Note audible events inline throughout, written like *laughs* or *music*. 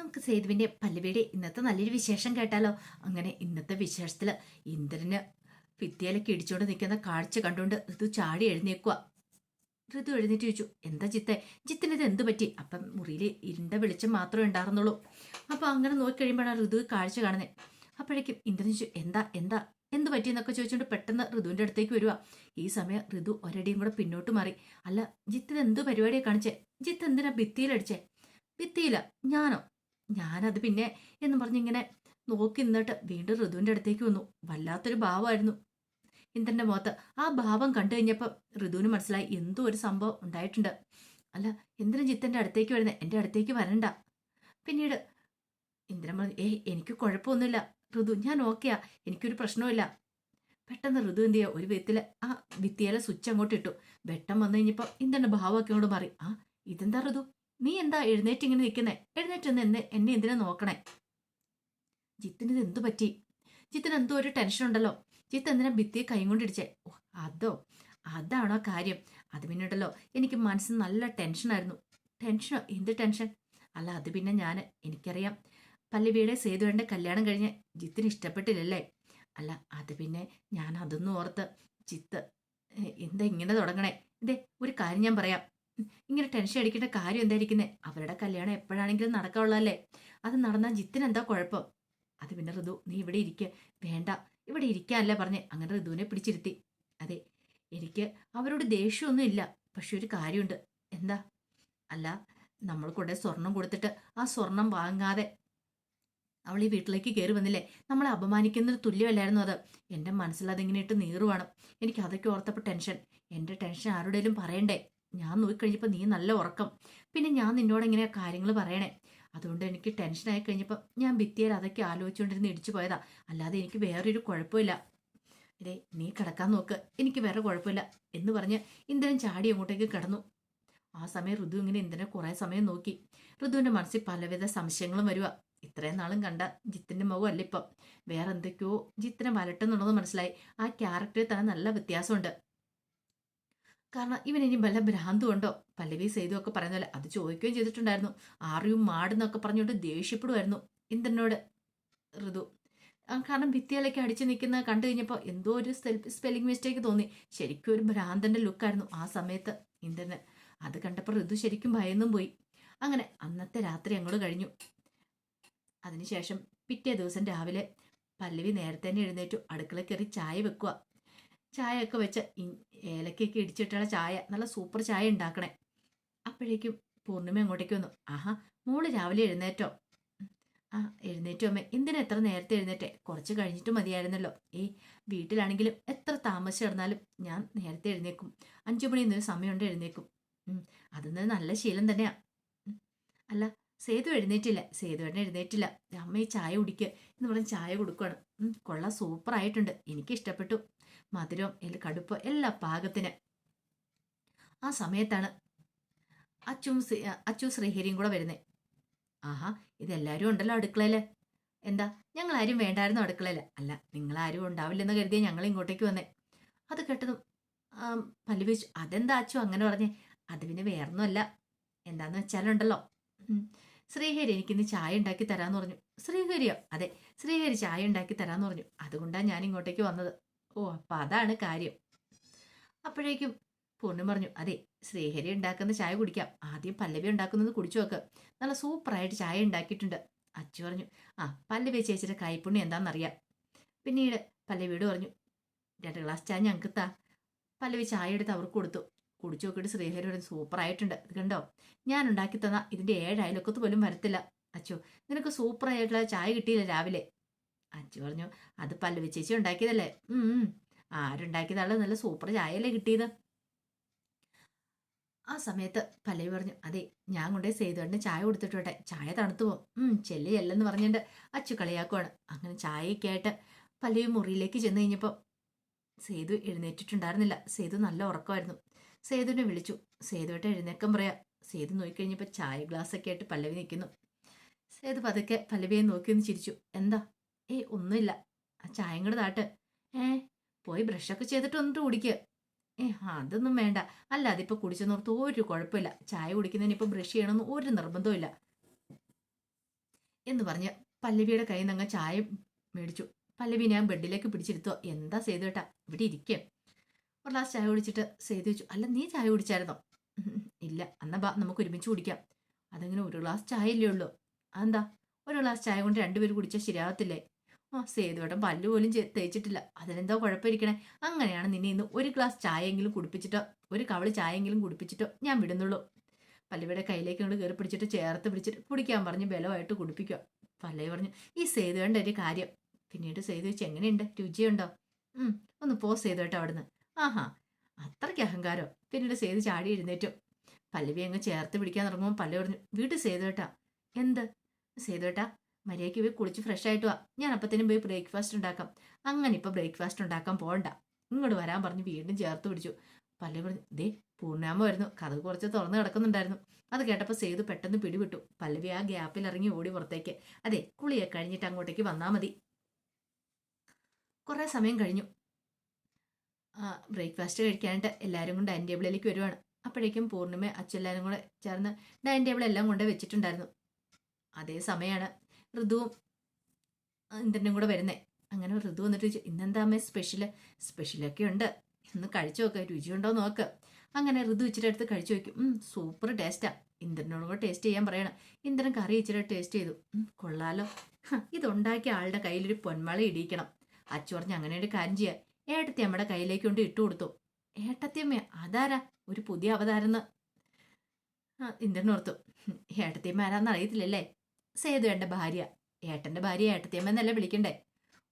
നമുക്ക് സേതുവിന്റെ പല്ലവിയുടെ ഇന്നത്തെ നല്ലൊരു വിശേഷം കേട്ടാലോ? അങ്ങനെ ഇന്നത്തെ വിശേഷത്തിൽ ഇന്ദ്രന് ഭിത്തിയിലൊക്കെ ഇടിച്ചുകൊണ്ട് നിൽക്കുന്ന കാഴ്ച കണ്ടുകൊണ്ട് ഋതു ചാടി എഴുന്നേക്കുക ഋതു എഴുന്നേറ്റ് ചോദിച്ചു എന്താ ചിത്തെ ചിത്തിന് ഇത് എന്ത് പറ്റി? അപ്പം മുറിയിൽ ഇരുണ്ട വെളിച്ചം മാത്രമേ ഉണ്ടായിരുന്നുള്ളൂ. അപ്പോൾ അങ്ങനെ നോക്കിക്കഴിയുമ്പോഴാണ് ഋതു കാഴ്ച കാണുന്നത് അപ്പോഴേക്കും ഇന്ദ്രൻ ചോദിച്ചു എന്താ എന്താ? എന്ത് പറ്റിയെന്നൊക്കെ ചോദിച്ചുകൊണ്ട് പെട്ടെന്ന് ഋതുവിന്റെ അടുത്തേക്ക് വരിക ഈ സമയം ഋതു ഒരടിയും കൂടെ പിന്നോട്ട് മാറി. അല്ല ജിത്തിന് എന്ത് പരിപാടിയെ കാണിച്ചേ? ജിത്ത് എന്തിനാ ഭിത്തിയിലടിച്ചേ? ഭിത്തിയില്ല ഞാനോ? ഞാനത് പിന്നെ എന്ന് പറഞ്ഞിങ്ങനെ നോക്കി നിന്നിട്ട് വീണ്ടും ഋതുവിന്റെ അടുത്തേക്ക് വന്നു. വല്ലാത്തൊരു ഭാവമായിരുന്നു. ഇന്ദ്രന്റെ മുഖത്ത് ആ ഭാവം കണ്ടു കഴിഞ്ഞപ്പോൾ ഋതുവിന് മനസ്സിലായി എന്തോ ഒരു സംഭവം ഉണ്ടായിട്ടുണ്ട്. അല്ല ഇന്ദ്രൻ ജിത്തന്റെ അടുത്തേക്ക് വരുന്നത് എന്റെ അടുത്തേക്ക് വരണ്ട. പിന്നീട് ഇന്ദ്രൻ പറഞ്ഞു ഏയ് എനിക്ക് കുഴപ്പമൊന്നുമില്ല. ഋതു ഞാൻ ഓക്കെയാ. എനിക്കൊരു പ്രശ്നവുമില്ല. പെട്ടെന്ന് ഋതു എന്ത് ചെയ്യുക ഒരു വിത്തിൽ ആ ഭിത്തിയിലെ സ്വിച്ച് അങ്ങോട്ട് ഇട്ടു. വെട്ടം വന്നു കഴിഞ്ഞപ്പോൾ ഇന്ദ്രന്റെ ഭാവമൊക്കെ അങ്ങോട്ട് മാറി. ആ ഇതെന്താ ഋതു? നീ എന്താ എഴുന്നേറ്റ് ഇങ്ങനെ നിൽക്കുന്നേ? എഴുന്നേറ്റ് നിന്ന് എന്നെ എന്തിനാ നോക്കണേ? ജിത്തിന് ഇത് എന്തു പറ്റി? ജിത്തിന് എന്തോ ഒരു ടെൻഷൻ ഉണ്ടല്ലോ. ജിത്ത് എന്തിനാ ഭിത്തിയെ കൈ കൊണ്ടിടിച്ചേ അതോ? അതാണോ കാര്യം. അത് പിന്നെ ഉണ്ടല്ലോ. എനിക്ക് മനസ്സിന് നല്ല ടെൻഷനായിരുന്നു ടെൻഷനോ എന്ത് ടെൻഷൻ അല്ല അത് പിന്നെ ഞാൻ എനിക്കറിയാം. പല്ലവിയുടെ സേതുവേണ്ട കല്യാണം കഴിഞ്ഞ് ജിത്തിന് ഇഷ്ടപ്പെട്ടില്ലല്ലേ? അല്ല അത് പിന്നെ ഞാൻ അതൊന്നും ഓർത്ത് ജിത്ത് എന്താ ഇങ്ങനെ തുടങ്ങണേ? ഇതേ ഒരു കാര്യം ഞാൻ പറയാം. ഇങ്ങനെ ടെൻഷൻ അടിക്കേണ്ട കാര്യം എന്തായിരിക്കുന്നേ അവരുടെ കല്യാണം എപ്പോഴാണെങ്കിലും നടക്കാനുള്ളതല്ലേ? അത് നടന്നാൽ ജിത്തിന് എന്താ കുഴപ്പം? അത് പിന്നെ ഋതു നീ ഇവിടെ ഇരിക്കുക വേണ്ട. ഇവിടെ ഇരിക്കാനല്ല പറഞ്ഞേ. അങ്ങനെ ഋതുവിനെ പിടിച്ചിരുത്തി. അതെ എനിക്ക് അവരോട് ദേഷ്യമൊന്നും ഇല്ല പക്ഷെ ഒരു കാര്യമുണ്ട്. എന്താ? അല്ല നമ്മൾ കൂടെ സ്വർണം കൊടുത്തിട്ട് ആ സ്വർണം വാങ്ങാതെ അവൾ ഈ വീട്ടിലേക്ക് കയറി വന്നില്ലേ? നമ്മളെ അപമാനിക്കുന്നതിന് തുല്യമല്ലായിരുന്നു അത്. എന്റെ മനസ്സിൽ അതിങ്ങനെ ഇട്ട് നീറുവാണ്? എനിക്ക് അതൊക്കെ ഓർത്തപ്പോൾ ടെൻഷൻ എന്റെ ടെൻഷൻ ആരുടെയും പറയണ്ടേ? ഞാൻ നോക്കിക്കഴിഞ്ഞപ്പോൾ നീ നല്ല ഉറക്കം. പിന്നെ ഞാൻ നിന്നോട് ഇങ്ങനെ കാര്യങ്ങൾ പറയണേ. അതുകൊണ്ട് എനിക്ക് ടെൻഷനായി കഴിഞ്ഞപ്പോൾ ഞാൻ ഭിത്തിയിൽ അതൊക്കെ ആലോചിച്ചുകൊണ്ടിരുന്ന് ഇടിച്ചു പോയതാ. അല്ലാതെ എനിക്ക് വേറൊരു കുഴപ്പമില്ല. ഇതേ നീ കിടക്കാൻ നോക്ക്. എനിക്ക് വേറെ കുഴപ്പമില്ല എന്ന് പറഞ്ഞ് ഇന്ദ്രൻ ചാടി അങ്ങോട്ടേക്ക് കിടന്നു. ആ സമയം ഋതു ഇങ്ങനെ ഇന്ദ്രനെ കുറേ സമയം നോക്കി. ഋതുവിന്റെ മനസ്സിൽ പലവിധ സംശയങ്ങളും വരുക ഇത്രയും നാളും കണ്ട ജിത്തിന്റെ മുഖം അല്ല ഇപ്പം. വേറെ എന്തൊക്കെയോ ജിത്തിനെ വലട്ടെന്നുള്ളത് മനസ്സിലായി. ആ ക്യാരക്ടറിൽ തന്നെ നല്ല വ്യത്യാസമുണ്ട്. കാരണം ഇവൻ ഇനി വല്ല ഭ്രാന്തുണ്ടോ പല്ലവി സേതു ഒക്കെ പറയുന്ന പോലെ അത് ചോദിക്കുകയും ചെയ്തിട്ടുണ്ടായിരുന്നു. ആറിയും മാടുന്നൊക്കെ പറഞ്ഞുകൊണ്ട് ദേഷ്യപ്പെടുമായിരുന്നു ഇന്ദ്രനോട്. ഋതു കാരണം ഭിത്തിയിലൊക്കെ അടിച്ചു നിൽക്കുന്നത് കണ്ടു കഴിഞ്ഞപ്പോൾ എന്തോ ഒരു സ്പെല്ലിംഗ് മിസ്റ്റേക്ക് തോന്നി. ശരിക്കും ഒരു ഭ്രാന്തന്റെ ലുക്കായിരുന്നു ആ സമയത്ത് ഇന്ദ്രന്. അത് കണ്ടപ്പോൾ ഋതു ശരിക്കും ഭയന്നും പോയി. അങ്ങനെ അന്നത്തെ രാത്രി അങ്ങോട്ട് കഴിഞ്ഞു. അതിനുശേഷം പിറ്റേ ദിവസം രാവിലെ പല്ലവി നേരത്തെ തന്നെ എഴുന്നേറ്റു. അടുക്കള കയറി ചായ വെക്കുക. ചായ ഒക്കെ വെച്ച് ഏലക്കൊക്കെ ഇടിച്ചിട്ടുള്ള ചായ നല്ല സൂപ്പർ ചായ ഉണ്ടാക്കണേ. അപ്പോഴേക്കും പൂർണിമ അങ്ങോട്ടേക്ക് വന്നു. ആഹാ മോൾ രാവിലെ എഴുന്നേറ്റോ? ആ എഴുന്നേറ്റോ അമ്മേ. എന്തിനാ എത്ര നേരത്തെ എഴുന്നേറ്റേ? കുറച്ച് കഴിഞ്ഞിട്ട് മതിയായിരുന്നല്ലോ. ഏ വീട്ടിലാണെങ്കിലും എത്ര താമസിച്ച് കിടന്നാലും ഞാൻ നേരത്തെ എഴുന്നേക്കും. അഞ്ചു മണി എന്നൊരു സമയമുണ്ട് എഴുന്നേക്കും. അതൊന്നും നല്ല ശീലം തന്നെയാ. അല്ല സേതു എഴുന്നേറ്റില്ല. സേതുവേട്ടൻ എഴുന്നേറ്റില്ല. അമ്മ ഈ ചായ കുടിക്കുക എന്ന് പറഞ്ഞ് ചായ കൊടുക്കുകയാണ് സൂപ്പർ ആയിട്ടുണ്ട്. എനിക്ക് ഇഷ്ടപ്പെട്ടു. മധുരം എല്ല കടുപ്പ് എല്ലാ പാകത്തിന്. ആ സമയത്താണ് അച്ചും അച്ചു ശ്രീഹരിയും കൂടെ വരുന്നത് ആഹാ ഇതെല്ലാവരും ഉണ്ടല്ലോ അടുക്കളയിൽ എന്താ? ഞങ്ങൾ ആരും വേണ്ടായിരുന്നു അടുക്കളയിൽ അല്ല നിങ്ങൾ ആരും ഉണ്ടാവില്ലെന്ന് കരുതിയ ഞങ്ങൾ ഇങ്ങോട്ടേക്ക് വന്നേ. അത് കേട്ടതും ആം, അതെന്താ അച്ചു അങ്ങനെ പറഞ്ഞേ? അത് പിന്നെ വേറൊന്നുമല്ല. എന്താന്ന് വെച്ചാലുണ്ടല്ലോ. ശ്രീഹരി എനിക്കിന്ന് ചായ ഉണ്ടാക്കി തരാന്ന് പറഞ്ഞു. ശ്രീഹരിയോ? അതെ ശ്രീഹരി ചായ ഉണ്ടാക്കി തരാന്ന് പറഞ്ഞു. അതുകൊണ്ടാണ് ഞാൻ ഇങ്ങോട്ടേക്ക് വന്നത്. ഓ അപ്പൊ അതാണ് കാര്യം. അപ്പോഴേക്കും പൂർണി പറഞ്ഞു അതെ ശ്രീഹരി ഉണ്ടാക്കുന്ന ചായ കുടിക്കാം. ആദ്യം പല്ലവി ഉണ്ടാക്കുന്നത് കുടിച്ചു നോക്ക്. നല്ല സൂപ്പറായിട്ട് ചായ ഉണ്ടാക്കിയിട്ടുണ്ട്. അച്ചു പറഞ്ഞു ആ പല്ലവി ചേച്ചിയുടെ കൈപ്പുണ്യം എന്താണെന്നറിയാം പിന്നീട് പല്ലവിയോട് പറഞ്ഞു രണ്ട് ഗ്ലാസ് ചായ ഞങ്ങൾക്ക് താ പല്ലവി ചായ എടുത്ത് അവർക്ക് കൊടുത്തു. കുടിച്ചു നോക്കിയിട്ട് ശ്രീഹരി പറഞ്ഞു സൂപ്പറായിട്ടുണ്ട്. ഇത് കണ്ടോ? ഞാൻ ഉണ്ടാക്കി തന്ന ഇതിന്റെ ഏഴ് അയലൊക്കത്ത് പോലും വരത്തില്ല. അച്ചു നിനക്ക് സൂപ്പറായിട്ടുള്ള ചായ കിട്ടിയില്ല രാവിലെ? അച്ചു പറഞ്ഞു അത് പല്ലവി ചേച്ചി ഉണ്ടാക്കിയതല്ലേ. ആരുണ്ടാക്കിയതാൾ നല്ല സൂപ്പർ ചായയല്ലേ കിട്ടിയത്? ആ സമയത്ത് പല്ലവി പറഞ്ഞു അതെ ഞാൻ കൊണ്ടേ സേതുവേട്ടന് ചായ കൊടുത്തിട്ടോട്ടെ. ചായ തണുത്തു പോകും. ഉം ചെല്ലി ചെല്ലെന്ന് പറഞ്ഞിട്ട് അച്ചു കളിയാക്കുവാണ്. അങ്ങനെ ചായയൊക്കെ ആയിട്ട് പല്ലവി മുറിയിലേക്ക് ചെന്ന് കഴിഞ്ഞപ്പോൾ സേതു എഴുന്നേറ്റിട്ടുണ്ടായിരുന്നില്ല. സേതു നല്ല ഉറക്കമായിരുന്നു. സേതുവിനെ വിളിച്ചു. സേതുവായിട്ട് എഴുന്നേക്കം പറയാം സേതു നോക്കിക്കഴിഞ്ഞപ്പോൾ ചായ ഗ്ലാസ് ഒക്കെ ആയിട്ട് പല്ലവി നിൽക്കുന്നു. സേതു പതുക്കെ പല്ലവിയെ നോക്കി ഒന്ന് ചിരിച്ചു. എന്താ? ഏയ് ഒന്നുമില്ല. ആ ചായ കൂടെ താട്ട്. ഏ പോയി ബ്രഷൊക്കെ ചെയ്തിട്ട് വന്നിട്ട് കുടിക്കുക ഏ അതൊന്നും വേണ്ട. അല്ല അതിപ്പോൾ കുടിച്ചെന്നോർത്ത് ഒരു കുഴപ്പമില്ല. ചായ കുടിക്കുന്നതിന് ഇപ്പോൾ ബ്രഷ് ചെയ്യണമെന്ന് ഒരു നിർബന്ധവും എന്ന് പറഞ്ഞ് പല്ലവിയുടെ കയ്യിൽ നിന്ന് അങ്ങ് ചായ മേടിച്ചു. പല്ലവി ഞാൻ ബെഡിലേക്ക് പിടിച്ചിരുത്തോ എന്താ സേതു കേട്ടാ ഇവിടെ ഇരിക്കുക ഒരു ഗ്ലാസ് ചായ കുടിച്ചിട്ട് സേതു വെച്ചു അല്ല നീ ചായ കുടിച്ചായിരുന്നോ? *laughs* ഇല്ല എന്നാ ബാ നമുക്ക് ഒരുമിച്ച് കുടിക്കാം. അതങ്ങനെ? ഒരു ഗ്ലാസ് ചായ ഇല്ലേ ഉള്ളൂ. അതെന്താ? ഒരു ഗ്ലാസ് ചായ കൊണ്ട് രണ്ടുപേരും കുടിച്ചാൽ ശരിയാകത്തില്ലേ ആ സേതുവേട്ടൻ പല്ല് പോലും തേച്ചിട്ടില്ല. അതിനെന്താ കുഴപ്പമിരിക്കണേ. അങ്ങനെയാണ് നിന്നെ ഇന്ന് ഒരു ഗ്ലാസ് ചായയെങ്കിലും കുടിപ്പിച്ചിട്ടോ ഒരു കവൾ ചായയെങ്കിലും കുടിപ്പിച്ചിട്ടോ ഞാൻ വിടുന്നുള്ളൂ. പല്ലവിയുടെ കയ്യിലേക്ക് കൊണ്ട് കയറി പിടിച്ചിട്ട് ചേർത്ത് പിടിച്ചിട്ട് കുടിക്കാൻ പറഞ്ഞ് ബലമായിട്ട് കുടിപ്പിക്കുക. പല്ലേ പറഞ്ഞു ഈ സേതുവേണ്ട ഒരു കാര്യം. പിന്നീട് സേതു വെച്ച് എങ്ങനെയുണ്ട്? രുചിയുണ്ടോ? ഒന്ന് പോ സേതു കേട്ടോ അവിടുന്ന്. ആഹാ അത്രയ്ക്ക് അഹങ്കാരോ. പിന്നീട് സേതു ചാടി എഴുന്നേറ്റു. പല്ലവി അങ്ങ് ചേർത്ത് പിടിക്കാൻ തുടങ്ങുമ്പോൾ പല്ലവി പറഞ്ഞു വീട് സേതു കേട്ടാ എന്ത്? സേതു കേട്ടാ മര്യാദയ്ക്ക് പോയി കുളിച്ച് ഫ്രഷ് ആയിട്ട് വാ. ഞാൻ അപ്പത്തേനും പോയി ബ്രേക്ക്ഫാസ്റ്റ് ഉണ്ടാക്കാം. അങ്ങനെ ഇപ്പൊ ബ്രേക്ക്ഫാസ്റ്റ് ഉണ്ടാക്കാൻ പോകണ്ട ഇങ്ങോട്ട് വരാൻ പറഞ്ഞ് വീണ്ടും ചേർത്ത് പിടിച്ചു. പല്ലവി പറഞ്ഞു ദേ പൂർണാമ വരുന്നു. കഥ കുറച്ച് തുറന്നു കിടക്കുന്നുണ്ടായിരുന്നു. അത് കേട്ടപ്പോൾ സേതു പെട്ടെന്ന് പിടിവിട്ടു. പല്ലവി ആ ഗ്യാപ്പിൽ ഇറങ്ങി ഓടി പുറത്തേക്ക്. അതെ കുളിയെ കഴിഞ്ഞിട്ട് അങ്ങോട്ടേക്ക് വന്നാൽ മതി. കുറേ സമയം കഴിഞ്ഞു. ബ്രേക്ക്ഫാസ്റ്റ് കഴിക്കാനായിട്ട് എല്ലാവരും കൊണ്ട് ഡൈനിങ് ടേബിളിലേക്ക് വരുവാണ്. അപ്പോഴേക്കും പൂർണിമ അച്ഛെല്ലാവരും കൂടെ ചേർന്ന് ഡൈനിങ് ടേബിൾ എല്ലാം കൊണ്ട് വെച്ചിട്ടുണ്ടായിരുന്നു. അതേ സമയമാണ് ഋതുവും ആ, ഇന്ദ്രനും കൂടെ വരുന്നേ. അങ്ങനെ ഋതു വന്നിട്ട് ചോദിച്ചു ഇന്നെന്താ അമ്മേ സ്പെഷ്യൽ സ്പെഷ്യലൊക്കെ ഉണ്ട്. ഒന്ന് കഴിച്ചു നോക്ക് രുചിയുണ്ടോ നോക്ക്. അങ്ങനെ ഋതു ഇച്ചിരി അടുത്ത് കഴിച്ചു നോക്കും. സൂപ്പർ ടേസ്റ്റാ ഇന്ദ്രനോട് കൂടെ ടേസ്റ്റ് ചെയ്യാൻ പറയണം. ഇന്ദ്രൻ കറി ഇച്ചിരി ടേസ്റ്റ് ചെയ്തു. കൊള്ളാലോ. ഇതുണ്ടാക്കിയ ആളുടെ കയ്യിലൊരു പൊന്മള ഇടിയിക്കണം. അച്ചു പറഞ്ഞ് അങ്ങനെ ഒരു കാര്യം ചെയ്യാം. ഏട്ടത്തി അമ്മയുടെ കയ്യിലേക്ക് കൊണ്ട് ഇട്ടു കൊടുത്തു. ഏട്ടത്തിയമ്മ അതാരാ? ഒരു പുതിയ അവതാരെന്ന്. ഇന്ദ്രനോർത്തു ഏട്ടത്തിയമ്മ ആരാന്ന് അറിയത്തില്ലല്ലേ? സേതു എന്റെ ഭാര്യ. ഏട്ടന്റെ ഭാര്യ ഏട്ടത്തിയമ്മ എന്നല്ലേ വിളിക്കണ്ടേ?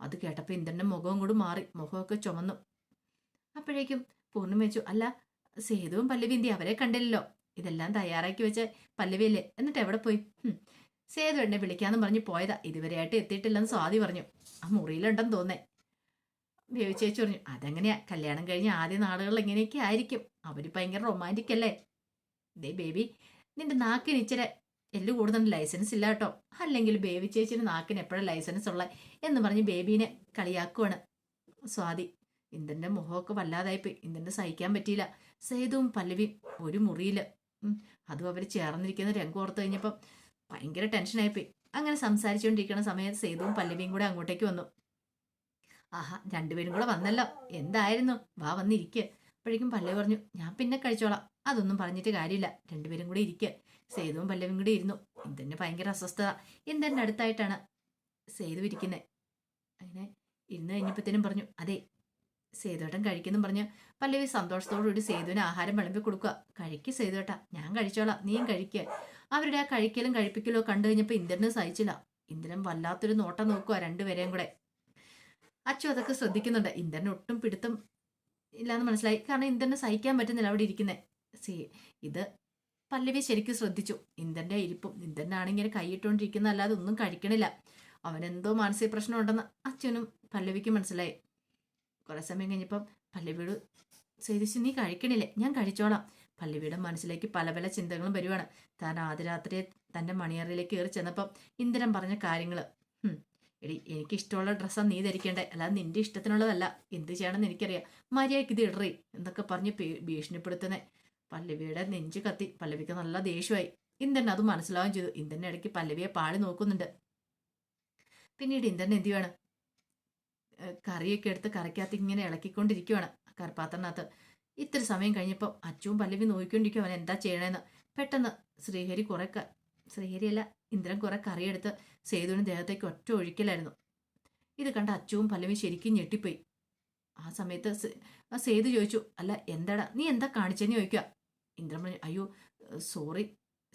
അത് കേട്ടപ്പോൾ ഇന്ദ്രന്റെ മുഖവും കൂടി മാറി. മുഖമൊക്കെ ചുമന്നു. അപ്പോഴേക്കും പൂർണിമ വെച്ചു. അല്ല സേതുവും പല്ലവിന്തി അവരെ കണ്ടില്ലല്ലോ. ഇതെല്ലാം തയ്യാറാക്കി വെച്ച പല്ലവിയല്ലേ? എന്നിട്ട് എവിടെ പോയി? സേതു എന്നെ വിളിക്കാന്ന് പറഞ്ഞ് പോയതാ. ഇതുവരെയായിട്ട് എത്തിയിട്ടില്ലെന്ന് സ്വാതി പറഞ്ഞു. ആ മുറിയിലുണ്ടെന്ന് തോന്നേ. ചേച്ചി പറഞ്ഞു അതെങ്ങനെയാ? കല്യാണം കഴിഞ്ഞ ആദ്യ നാളുകളിൽ എങ്ങനെയൊക്കെ ആയിരിക്കും. അവർ ഭയങ്കര റൊമാന്റിക് അല്ലേ? ദേ ബേബി നിന്റെ നാക്കിന് ഇച്ചിരി എല്ലു കൂടുതൽ ലൈസൻസ് ഇല്ല കേട്ടോ. അല്ലെങ്കിൽ ബേബി ചേച്ചിന് നാക്കിന് എപ്പോഴും ലൈസൻസ് ഉള്ള? എന്ന് പറഞ്ഞ് ബേബീനെ കളിയാക്കുവാണ് സ്വാതി. ഇന്ദന്റെ മുഖമൊക്കെ വല്ലാതായിപ്പോയി. ഇന്ദ്രന്റെ സഹിക്കാൻ പറ്റിയില്ല. സേതുവും പല്ലവിയും ഒരു മുറിയിൽ അതും അവർ ചേർന്നിരിക്കുന്ന രംഗം ഓർത്ത് കഴിഞ്ഞപ്പം ഭയങ്കര ടെൻഷനായിപ്പോയി അങ്ങനെ സംസാരിച്ചുകൊണ്ടിരിക്കുന്ന സമയത്ത് സേതുവും പല്ലവിയും കൂടെ അങ്ങോട്ടേക്ക് വന്നു. ആഹാ രണ്ടുപേരും കൂടെ വന്നല്ലോ. എന്തായിരുന്നു? വാ വന്നിരിക്കുക അപ്പോഴേക്കും പല്ലവി പറഞ്ഞു ഞാൻ പിന്നെ കഴിച്ചോളാം. അതൊന്നും പറഞ്ഞിട്ട് കാര്യമില്ല. രണ്ടുപേരും കൂടെ ഇരിക്കുക സേതുവും പല്ലവിയും കൂടെ ഇരുന്നു. എന്തെന്നെ ഭയങ്കര അസ്വസ്ഥത. എന്തെന്നെ അടുത്തായിട്ടാണ് സേതു ഇരിക്കുന്നത് അങ്ങനെ ഇരുന്ന് കഴിഞ്ഞപ്പോഴത്തേനും പറഞ്ഞു അതെ സേതുവേട്ടൻ കഴിക്കുന്നു പറഞ്ഞ് പല്ലവി സന്തോഷത്തോടുകൂടി സേതുവിന് ആഹാരം വിളമ്പി കൊടുക്കുക. കഴിക്ക് സേതുവേട്ടാ ഞാൻ കഴിച്ചോളാം. നീയും കഴിക്കുക അവരുടെ ആ കഴിക്കലും കഴിപ്പിക്കലോ കണ്ടു കഴിഞ്ഞപ്പോൾ ഇന്ദ്രന് സഹിച്ചില്ല. ഇന്ദ്രൻ വല്ലാത്തൊരു നോട്ടം നോക്കുക രണ്ടുപേരെയും കൂടെ. അച്ചു അതൊക്കെ ശ്രദ്ധിക്കുന്നുണ്ട്. ഇന്ദ്രന് ഒട്ടും പിടുത്തം ഇല്ലാന്ന് മനസ്സിലായി. കാരണം ഇന്ദ്രനെ സഹിക്കാൻ പറ്റുന്നില്ല അവിടെ ഇരിക്കുന്നേ. സി ഇത് പല്ലവി ശരിക്കും ശ്രദ്ധിച്ചു. ഇന്ദ്രന്റെ ഇരിപ്പും ഇന്ദ്രനാണെങ്കിൽ കൈയിട്ടുകൊണ്ടിരിക്കുന്ന അല്ലാതെ ഒന്നും കഴിക്കണില്ല. അവനെന്തോ മാനസിക പ്രശ്നം ഉണ്ടെന്ന് അച്ഛനും പല്ലവിക്കും മനസ്സിലായി. കുറെ സമയം കഴിഞ്ഞപ്പം പല്ലവിയോട് സേതിച്ചു നീ കഴിക്കണില്ലേ? ഞാൻ കഴിച്ചോളാം. പല്ലവിയുടെ മനസ്സിലേക്ക് പല പല ചിന്തകളും വരുവാണ്. താൻ ആദ്യ രാത്രിയെ തന്റെ മണിയറയിലേക്ക് കയറി ചെന്നപ്പം ഇന്ദ്രൻ പറഞ്ഞ കാര്യങ്ങൾ എടി എനിക്കിഷ്ടമുള്ള ഡ്രസ്സാണ് നീ ധരിക്കേണ്ടേ? അല്ലാതെ നിന്റെ ഇഷ്ടത്തിനുള്ളതല്ല. എന്ത് ചെയ്യണമെന്ന് എനിക്കറിയാം. മര്യാദയ്ക്ക് ഇത് ഇടറി എന്നൊക്കെ പറഞ്ഞ് ഭീഷണിപ്പെടുത്തുന്നേ. പല്ലവിയുടെ നെഞ്ച് കത്തി. പല്ലവിക്ക് നല്ല ദേഷ്യമായി. ഇന്ദ്രൻ അത് മനസ്സിലാവുകയും ചെയ്തു. ഇന്ദൻ ഇടയ്ക്ക് പല്ലവിയെ പാളി നോക്കുന്നുണ്ട്. പിന്നീട് ഇന്ദ്രൻ എന്തു വേണം കറിയൊക്കെ എടുത്ത് കറിക്കകത്ത് ഇങ്ങനെ ഇളക്കിക്കൊണ്ടിരിക്കുവാണ് കറിപ്പാത്രനകത്ത്. ഇത്ര സമയം കഴിഞ്ഞപ്പോൾ അച്ചുവും പല്ലവി നോക്കിക്കൊണ്ടിരിക്കും അവൻ എന്താ ചെയ്യണമെന്ന് പെട്ടെന്ന് ശ്രീഹരി കുറേ ശ്രീഹരിയല്ല ഇന്ദ്രൻ കുറെ കറിയെടുത്ത് സേതുവിന് ദേഹത്തേക്ക് ഒറ്റ ഒഴിക്കലായിരുന്നു. ഇത് കണ്ട അച്ചുവും പല്ലവി ശരിക്കും ഞെട്ടിപ്പോയി. ആ സമയത്ത് സേതു ചോദിച്ചു അല്ല എന്താടാ? നീ എന്താ കാണിച്ചെന്ന് ചോദിക്കുക ഇന്ദ്രൻ പറഞ്ഞു അയ്യോ സോറി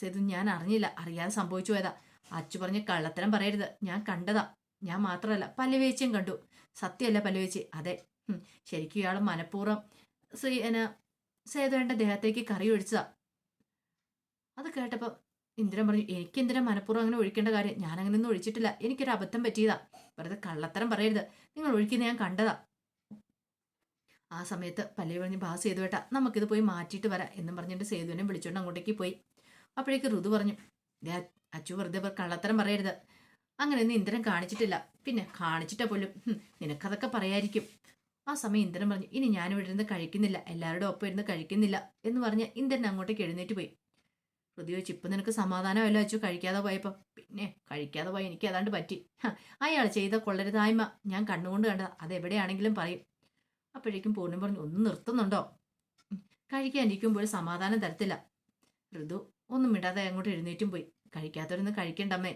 സേതു ഞാൻ അറിഞ്ഞില്ല. അറിയാതെ സംഭവിച്ചു പോയതാ. അച്ചു പറഞ്ഞ് കള്ളത്തരം പറയരുത്. ഞാൻ കണ്ടതാ. ഞാൻ മാത്രമല്ല പല്ലവേച്ചിയും കണ്ടു. സത്യമല്ല പല്ലവേച്ചി അതെ ശരിക്കും ഇയാൾ മനഃപൂർവം ശ്രീ സേതുവേണ്ട ദേഹത്തേക്ക് കറി ഒഴിച്ചതാ. അത് കേട്ടപ്പോൾ ഇന്ദ്രൻ പറഞ്ഞു എനിക്ക് എന്തിനാ മനഃപൂർവം അങ്ങനെ ഒഴിക്കേണ്ട കാര്യം ഞാൻ അങ്ങനെ ഒന്നും ഒഴിച്ചിട്ടില്ല. എനിക്കൊരു അബദ്ധം പറ്റിയതാ. വെറുതെ കള്ളത്തരം പറയരുത്. നിങ്ങൾ ഒഴിക്കുന്ന ഞാൻ കണ്ടതാ. ആ സമയത്ത് പല്ലവി പറഞ്ഞ് ബാ സേതുവേട്ട നമുക്കിത് പോയി മാറ്റിയിട്ട് വരാം എന്നും പറഞ്ഞിട്ട് സേതുവിനെ വിളിച്ചോണ്ട് അങ്ങോട്ടേക്ക് പോയി. അപ്പോഴേക്ക് ഋതു പറഞ്ഞു "ദേ, അച്ചു വെറുതെ കള്ളത്തരം പറയരുത്. അങ്ങനെയൊന്നും ഇന്ദ്രൻ കാണിച്ചിട്ടില്ല. പിന്നെ കാണിച്ചിട്ടാ പോലും. നിനക്കതൊക്കെ പറയായിരിക്കും. ആ സമയം ഇന്ദ്രൻ പറഞ്ഞു ഇനി ഞാനിവിടെ ഇരുന്ന് കഴിക്കുന്നില്ല. എല്ലാവരുടെ ഒപ്പം ഇരുന്ന് കഴിക്കുന്നില്ല. എന്ന് പറഞ്ഞ് ഇന്ദ്രൻ അങ്ങോട്ടേക്ക് എഴുന്നേറ്റ് പോയി. ഹൃദയ ചോദിച്ചു ഇപ്പം നിനക്ക് സമാധാനമല്ല വെച്ചു കഴിക്കാതെ പോയപ്പോൾ പിന്നെ കഴിക്കാതെ പോയി എനിക്ക് ഏതാണ്ട് പറ്റി. അയാൾ ചെയ്ത കൊള്ളരുതായ്മ ഞാൻ കണ്ണുകൊണ്ട് കണ്ടത്. അതെവിടെയാണെങ്കിലും പറയും. അപ്പോഴേക്കും പൂർണം പറഞ്ഞു ഒന്നും നിർത്തുന്നുണ്ടോ? കഴിക്കാനിരിക്കുമ്പോൾ സമാധാനം തരത്തില്ല. ഋതു ഒന്നും മിണ്ടാതെ അങ്ങോട്ട് എഴുന്നേറ്റും പോയി. കഴിക്കാത്തവരൊന്നും കഴിക്കണ്ടമ്മേ.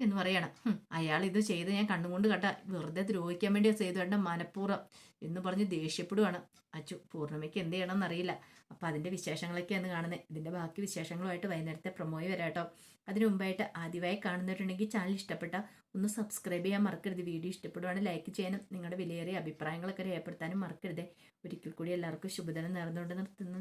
എന്ന് പറയണം. അയാൾ ഇത് ചെയ്ത് ഞാൻ കണ്ണുകൊണ്ട് കണ്ട വെറുതെ ദ്രോഹിക്കാൻ വേണ്ടി ചെയ്തു. വേണ്ട മനഃപൂർവം എന്ന് പറഞ്ഞ് ദേഷ്യപ്പെടുവാണ് അച്ചു. പൂർണിമയ്ക്ക് എന്ത് ചെയ്യണമെന്ന് അറിയില്ല. അപ്പോൾ അതിന്റെ വിശേഷങ്ങളൊക്കെയാണ് കാണുന്നത് ഇതിന്റെ ബാക്കി വിശേഷങ്ങളുമായിട്ട് വൈകുന്നേരത്തെ പ്രൊമോയി വരാട്ടോ അതിനു മുമ്പായിട്ട് ആദ്യമായി കാണുന്നിട്ടുണ്ടെങ്കിൽ ചാനൽ ഇഷ്ടപ്പെട്ട ഒന്ന് സബ്സ്ക്രൈബ് ചെയ്യാൻ മറക്കരുത്. വീഡിയോ ഇഷ്ടപ്പെടുവാണെങ്കിൽ ലൈക്ക് ചെയ്യാനും നിങ്ങളുടെ വിലയേറിയ അഭിപ്രായങ്ങളൊക്കെ രേഖപ്പെടുത്താനും മറക്കരുത്. ഒരിക്കൽ കൂടി എല്ലാവർക്കും ശുഭദിനം നേർന്നുകൊണ്ട് നിർത്തുന്നു.